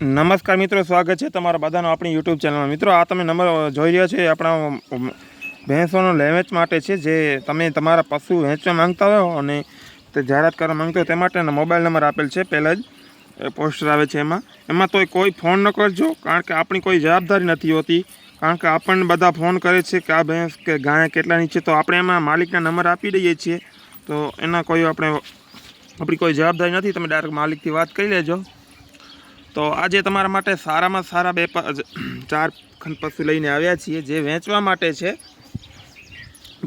નમસ્કાર મિત્રો, સ્વાગત છે તમારા બધાનો આપણી યુટ્યુબ ચેનલમાં મિત્રો, આ તમે નંબર જોઈ રહ્યા છો આપણા ભેંસોનો લેવેચ માટે છે, જે તમે તમારા પશુ વેચવા માંગતા હોય અને તે જાહેરાત કરવા માંગતા હોય તે માટેનો મોબાઈલ નંબર આપેલ છે. પહેલાં જ પોસ્ટર આવે છે એમાં. એમાં તોય કોઈ ફોન ન કરજો, કારણ કે આપણી કોઈ જવાબદારી નથી હોતી. કારણ કે આપણને બધા ફોન કરે છે કે આ ભેંસ કે ગાય કેટલાની છે તો આપણે એમાં માલિકના નંબર આપી દઈએ છીએ. તો એના કોઈ આપણે, આપણી કોઈ જવાબદારી નથી. તમે ડાયરેક્ટ માલિકથી વાત કરી લેજો. તો આજે તમારા માટે સારામાં સારા બે ચાર ખંડ પશુ લઈને આવ્યા છીએ. જે વેચવા માટે છે,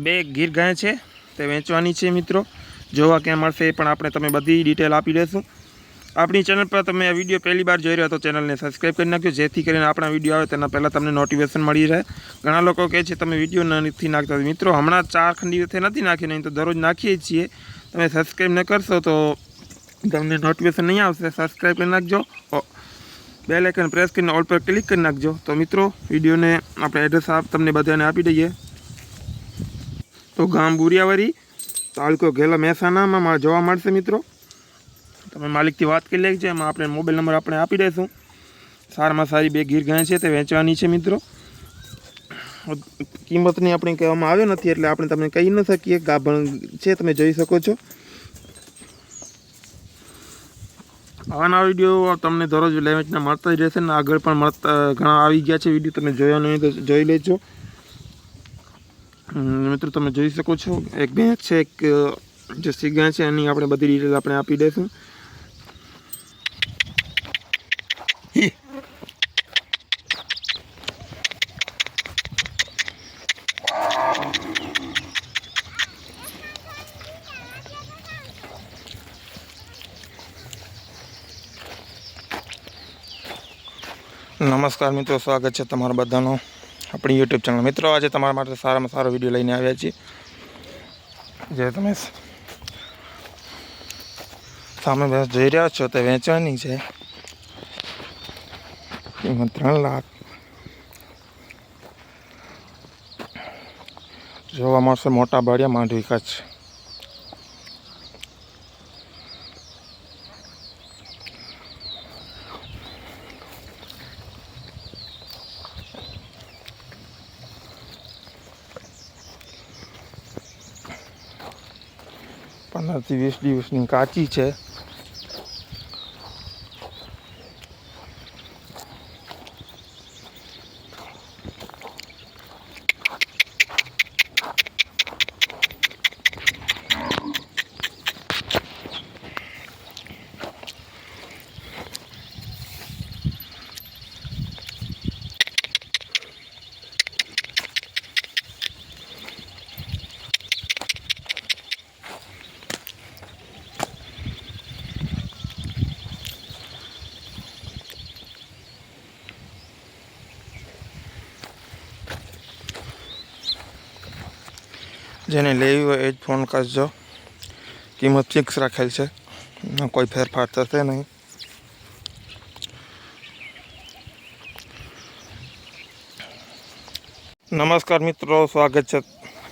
બે ગીર ગાય છે, તે વેચવાની છે મિત્રો. જોવા ક્યાં મળશે એ પણ આપણે તમે બધી ડિટેલ આપી દઈશું આપણી ચેનલ પર તમે આ વીડિયો પહેલી વાર જોઈ રહ્યા તો ચેનલને સબસ્ક્રાઈબ કરી નાખજો, જેથી કરીને આપણા વીડિયો આવે તેના પહેલાં તમને નોટિફિકેશન મળી રહે. ઘણા લોકો કહે છે, તમે વીડિયો નથી નાખતા. મિત્રો, હમણાં ચાર ખંડ દિવસે નથી નાખી, નહીં તો દરરોજ નાખીએ છીએ. તમે સબસ્ક્રાઈબ ન કરશો તો તમને નોટિફિકેશન નહીં આવશે. સબસ્ક્રાઈબ કરી નાખજો. બેલ આઇકન પ્રેસ કરીને ઓલ પર ક્લિક કરી નાખજો. તો મિત્રો, વિડીયોને આપણે એડ્રેસ આપ તમને બધાને આપી દઈએ. તો ગામ બુરિયાવારી તાલુકો ઘેલા મહેસાણામાં જોવા મળશે મિત્રો. તમે માલિકથી વાત કરી લેજો, એમાં આપણે મોબાઈલ નંબર આપણે આપી દઈશું. સારામાં સારી બે ગીર ગાય છે તે વેચવાની છે મિત્રો. કિંમતની આપણે કહેવામાં આવ્યો નથી, એટલે આપણે તમને કહી ન શકીએ. ગાભણ છે, તમે જોઈ શકો છો. આવા વીડિયો તમને દરરોજ લેવેચના મળતા જ રહેશે ને આગળ પણ મળતા ઘણા આવી ગયા છે વીડિયો તમે જોયા નહીં તો જોઈ લેજો. મિત્રો તમે જોઈ શકો છો. એક ભેંસ છે એક અ, જે સિગા છે એની આપણે બધી ડિટેલ આપણે આપી દઈશું. નમસ્કાર મિત્રો, સ્વાગત છે તમારા બધાનો આપણી યુટ્યુબ ચેનલ મિત્રો, આજે તમારા માટે સારામાં સારો વીડિયો લઈને આવ્યા છીએ. જે તમે સામે ભેંસ જોઈ રહ્યા છો તે વેચવાની છે. એમાં ત્રણ લાખ. જોવા મળશે મોટા બાળિયા માંડવી કચ્છ. પંદરથી વીસ દિવસની કાચી છે. જેને લેવી હોય એ જ ફોન કરજો કિંમત ફિક્સ રાખેલ છે. કોઈ ફેરફાર થશે નહીં. નમસ્કાર મિત્રો, સ્વાગત છે.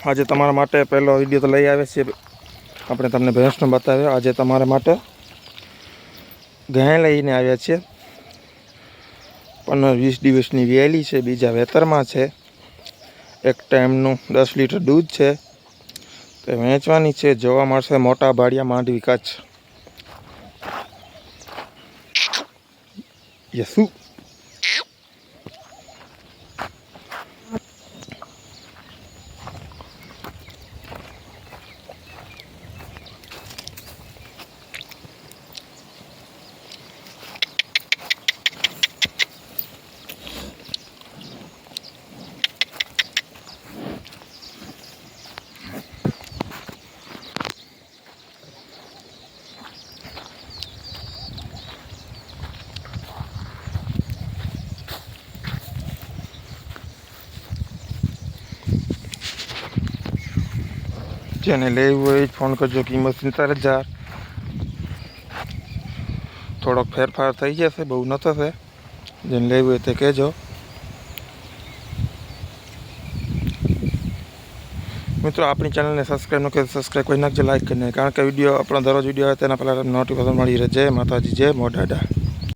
આજે તમારા માટે પહેલો વીડિયો તો લઈ આવે છે આપણે તમને ભેંસનો બતાવ્યો. આજે તમારા માટે ગાય લઈને આવ્યા છીએ. પંદર વીસ દિવસની વેલી છે. બીજા વેતરમાં છે. એક ટાઈમનું દસ લીટર દૂધ છે. તે વેચવાની છે. જોવા મળશે મોટા ભાડિયા માંડવી કચ્છ યસુ. જેને લેવું હોય ફોન કરજો કિંમત સિત્તેર હજાર થોડોક ફેરફાર થઈ જશે, બહુ ન થશે. જેને લેવું હોય તે કહેજો. મિત્રો, આપણી ચેનલને સબસ્ક્રાઈબ ન કરી સબસ્ક્રાઈબ કરી નાખજો લાઈક કરીને કારણ કે વીડિયો આપણો દરરોજ વીડિયો આવે તેના પહેલાં નોટિફિકેશન મળી રહે. જય માતાજી, જય મોઢાડા